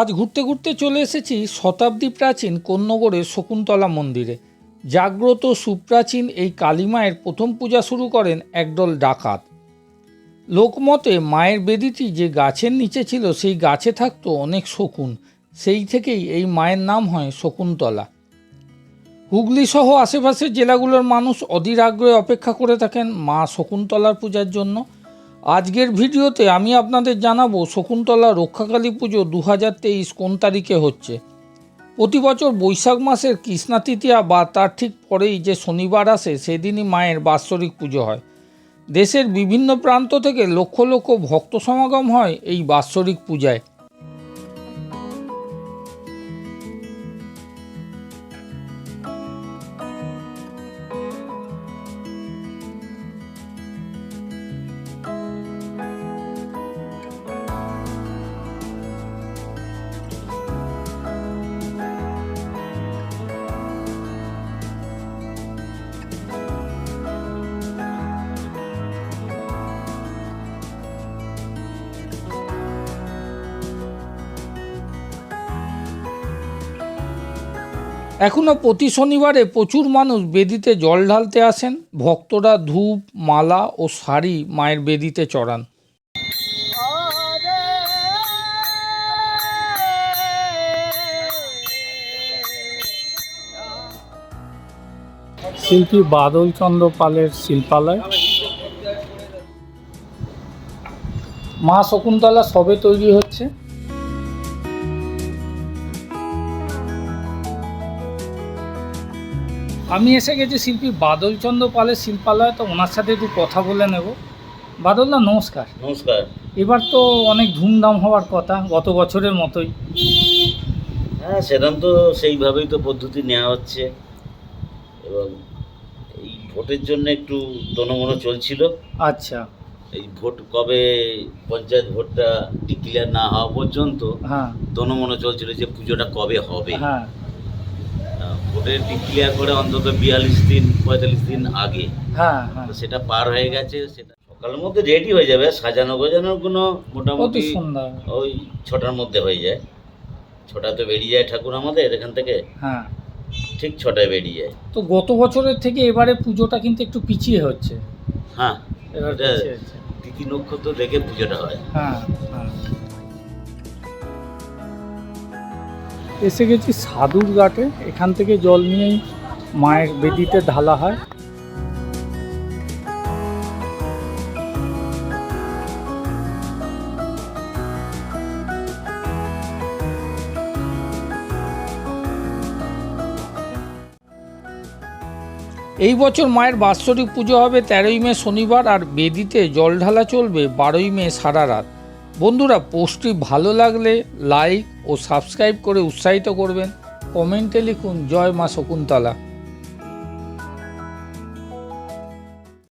আজ ঘুরতে ঘুরতে চলে এসেছি শতাব্দী প্রাচীন কোন্নগরের শকুন্তলা মন্দিরে। জাগ্রত সুপ্রাচীন এই কালী মায়ের প্রথম পূজা শুরু করেন একদল ডাকাত। লোকমতে মায়ের বেদিটি যে গাছের নিচে ছিল, সেই গাছে থাকত অনেক শকুন। সেই থেকেই এই মায়ের নাম হয় শকুন্তলা। হুগলি সহ আশেপাশের জেলাগুলোর মানুষ অধীর আগ্রহে অপেক্ষা করে থাকেন মা শকুন্তলার পূজার জন্য। আজকের ভিডিওতে আমি আপনাদের জানাব শকুন্তলা রক্ষাকালী পুজো দু হাজার তেইশ কোন তারিখে হচ্ছে। প্রতি বছর বৈশাখ মাসের কৃষ্ণা তৃতীয়া বা তার ঠিক পরেই যে শনিবার আসে, সেদিনই মায়ের বাৎসরিক পুজো হয়। দেশের বিভিন্ন প্রান্ত থেকে লক্ষ লক্ষ ভক্ত সমাগম হয় এই বাৎসরিক পূজায়। এখনও প্রতি শনিবারে প্রচুর মানুষ বেদিতে জল ঢালতে আসেন। ভক্তরা ধূপ, মালা ও শাড়ি মায়ের বেদিতে চড়ান। শিল্পী বাদল চন্দ্র পালের শিল্পালয়। মা শকুন্তলা সবে তৈরি হচ্ছে। আমি এসে গেছি শিল্পী বাদলচন্দ্র পালের শিল্পালয় তো ওনার সাথে একটু কথা বলে নেব। বাদলদা নমস্কার। নমস্কার। এবার তো অনেক ধুমধাম হওয়ার কথা গত বছরের মতোই। হ্যাঁ সেরকম তো সেইভাবেই তো পদ্ধতি নেওয়া হচ্ছে। এবং এই ভোটের জন্য একটু দনমনো চলছিল। আচ্ছা। এই ভোট কবে পঞ্চায়েত ভোটটা ডিক্লেয়ার না হওয়া পর্যন্ত হ্যাঁ। দনমনো চলছিল যে পুজোটা কবে হবে। হ্যাঁ। ভোটের ডিক্লেয়ার করে অন্তত বিয়াল্লিশ দিন পঁয়তাল্লিশ দিন আগে। হ্যাঁ হ্যাঁ। সেটা পার হয়ে গেছে সেটা সকালের মধ্যে রেডি হয়ে যাবে সাজানো গোজানোর কোনো মোটামুটি ওই ছটার মধ্যে হয়ে যায়। ছটা তো বেরিয়ে যায় ঠাকুর আমাদের এখান থেকে। হ্যাঁ। ঠিক ছটায় বেরিয়ে যায়। তো গত বছরের থেকে এবারে পুজোটা কিন্তু একটু পিছিয়ে হচ্ছে। হ্যাঁ এবার তিথি নক্ষত্র দেখে পুজোটা হয়। হ্যাঁ হ্যাঁ। এসে গেছি সাধুর ঘাটে। এখান থেকে জল নিয়েই মায়ের বেদিতে ঢালা হয়। এই বছর মায়ের বাৎসরিক পুজো হবে তেরোই মে শনিবার আর বেদিতে জল ঢালা চলবে বারোই মে সারা রাত। বন্ধুরা, পোস্টটি ভালো লাগলে লাইক ও সাবস্ক্রাইব করে উৎসাহিত করবেন। কমেন্টে লিখুন, জয় মা শকুন্তলা।